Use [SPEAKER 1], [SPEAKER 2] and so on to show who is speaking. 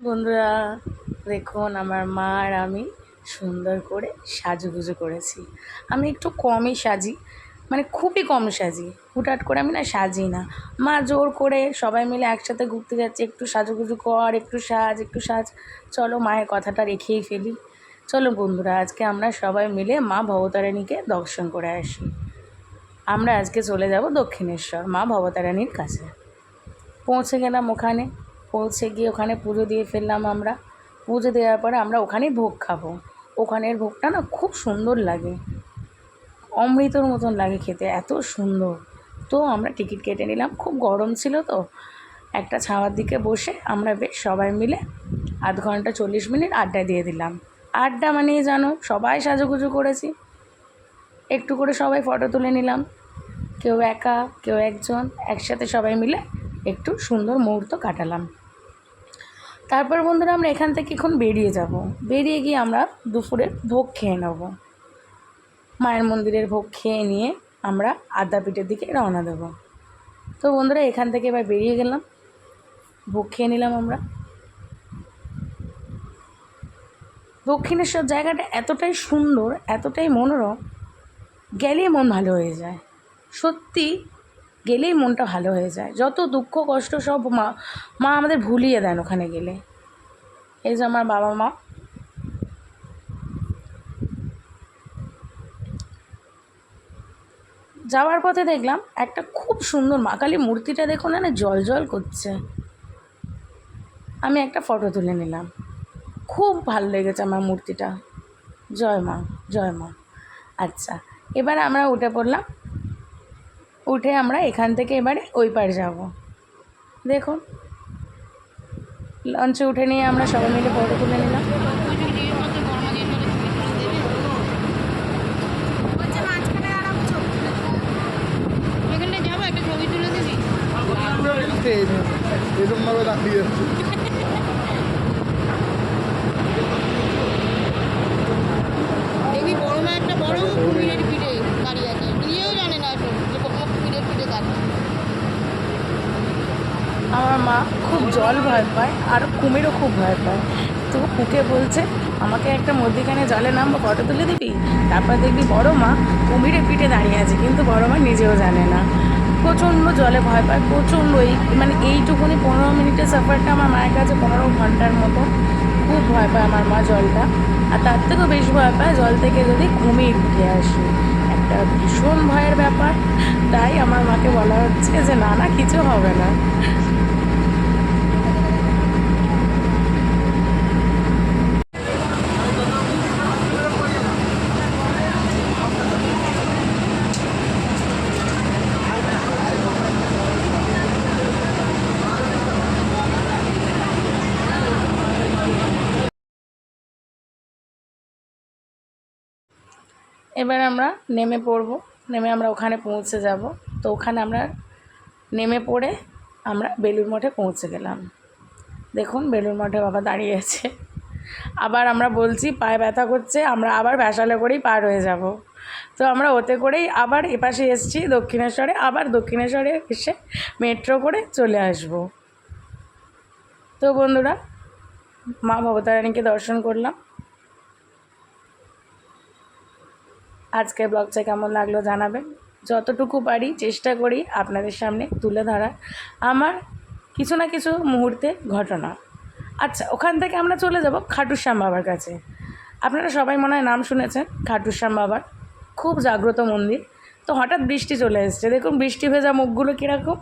[SPEAKER 1] বন্ধুরা, দেখুন আমার মা আর আমি সুন্দর করে সাজুগুজু করেছি। আমি একটু কমই সাজি মানে খুবই কম সাজি। হুটহাট করে আমি না সাজি না। মা জোর করে সবাই মিলে একসাথে ঘুরতে যাচ্ছে, একটু সাজুগুজু কর, একটু সাজ একটু সাজ। চলো মায়ের কথাটা রেখেই ফেলি। চলো বন্ধুরা, আজকে আমরা সবাই মিলে মা ভবতারিণীকে দর্শন করে আসি। আমরা আজকে চলে যাব দক্ষিণেশ্বর, মা ভবতারিণীর কাছে। পৌঁছে গেলাম ওখানে। পৌঁছে গিয়ে ওখানে পুজো দিয়ে ফেললাম আমরা। পুজো দেওয়ার পরে আমরা ওখানেই ভোগ খাব। ওখানের ভোগটা না খুব সুন্দর লাগে। অমৃতর মতন লাগে খেতে, এত সুন্দর। তো আমরা টিকিট কেটে নিলাম, খুব গরম ছিল তো। একটা ছাওয়ার দিকে বসে আমরা বেশ সবাই মিলে আধ ঘণ্টা চল্লিশ মিনিট আড্ডা দিয়ে দিলাম। আড্ডা মানেই জানো, সবাই সাজুগুজু করেছি। একটু করে সবাই ফটো তুলে নিলাম। কেউ একা, কেউ একজন, একসাথে সবাই মিলে একটু সুন্দর মুহূর্ত কাটালাম। তারপর বন্ধুরা আমরা এখান থেকে এখন বেরিয়ে যাব। বেরিয়ে গিয়ে আমরা দুপুরের ভোগ খেয়ে নেব। মায়ের মন্দিরের ভোগ খেয়ে নিয়ে আমরা আদ্যাপীঠের দিকে রওনা দেবো। তো বন্ধুরা, এখান থেকে এবার বেরিয়ে গেলাম। ভোগ খেয়ে নিলাম আমরা। দক্ষিণেশ্বর জায়গাটা এতটাই সুন্দর, এতটাই মনোরম, গেলেই মন ভালো হয়ে যায়। সত্যি গেলেই মনটা ভালো হয়ে যায়। যত দুঃখ, কষ্ট সব মা মা আমাদের ভুলিয়ে দেন ওখানে গেলে। এই যে আমার বাবা মা। যাওয়ার পথে দেখলাম একটা খুব সুন্দর মা। কালী মূর্তিটা দেখুন না জল জল করছে। আমি একটা ফটো তুলে নিলাম। খুব ভালো লেগেছে আমার মূর্তিটা। জয় মা জয় মা। আচ্ছা এবার আমরা উঠে পড়লাম উঠে আমরা এখান থেকে এবারে ওই পার যাব। দেখুন। লঞ্চে উঠে নিয়ে আমরা সবাই মিলে ফটো তুলে নিলাম।
[SPEAKER 2] এখানে যাব একটা ছবি তুলে দিবি?
[SPEAKER 3] এরকম দাঁড়িয়ে যাচ্ছে
[SPEAKER 2] দেখবি বড় না একটা বড় কুমিরের পিঠে দাঁড়িয়ে আছে নিজেও জানে না এখন যে বড় কুমিরের পিঠে দাঁড়িয়ে
[SPEAKER 1] আমার মা খুব জল ভয় পায় আর কুমিরও খুব ভয় পায়। তো কুকে বলছে, আমাকে একটা মধ্যিখানে জলে নামবো ফটো তুলে দিবি? তারপর দেখবি বড় মা কুমিরের পিঠে দাঁড়িয়ে আছে, কিন্তু বড় মা নিজেও জানে না। প্রচণ্ড জলে ভয় পায়, প্রচণ্ড এই মানে এইটুকুনি পনেরো মিনিটের সাফারটা আমার মায়ের কাছে পনেরো ঘণ্টার মতো। খুব ভয় পায় আমার মা জলটা। আর তার থেকেও বেশি ভয় পায় জল থেকে যদি কুমির উঠে আসে। একটা ভীষণ ভয়ের ব্যাপার। তাই আমার মাকে বলা হচ্ছে যে, না না, কিছু হবে না। এবার আমরা নেমে পড়ব। নেমে আমরা ওখানে পৌঁছে যাব। তো ওখানে আমরা নেমে পড়ে আমরা বেলুর মঠে পৌঁছে গেলাম। দেখুন বেলুর মঠে বাবা দাঁড়িয়ে আছে। আবার আমরা বলছি, পায়ে ব্যথা করছে, আমরা আবার ভ্যাসালে করেই পার হয়ে যাব। তো আমরা ওতে করেই আবার এপাশে এসেছি দক্ষিণেশ্বরে, আবার দক্ষিণেশ্বরে এসে মেট্রো করে চলে আসব। তো বন্ধুরা, মা ভবতারানীকে দর্শন করলাম। আজকের ব্লগটা কেমন লাগল জানাবেন। যতটুকু পারি চেষ্টা করি আপনাদের সামনে তুলে ধরার। আমার কিছু না কিছু মুহূর্তে ঘটনা। আচ্ছা ওখান থেকে আমরা চলে যাব খাটুশ্যাম বাবার কাছে। আপনারা সবাই মনে হয় নাম শুনেছেন খাটুশ্যাম বাবার। খুব জাগ্রত মন্দির। তো হঠাৎ বৃষ্টি চলে এসছে। দেখুন, বৃষ্টি ভেজা মুখগুলো কীরকম।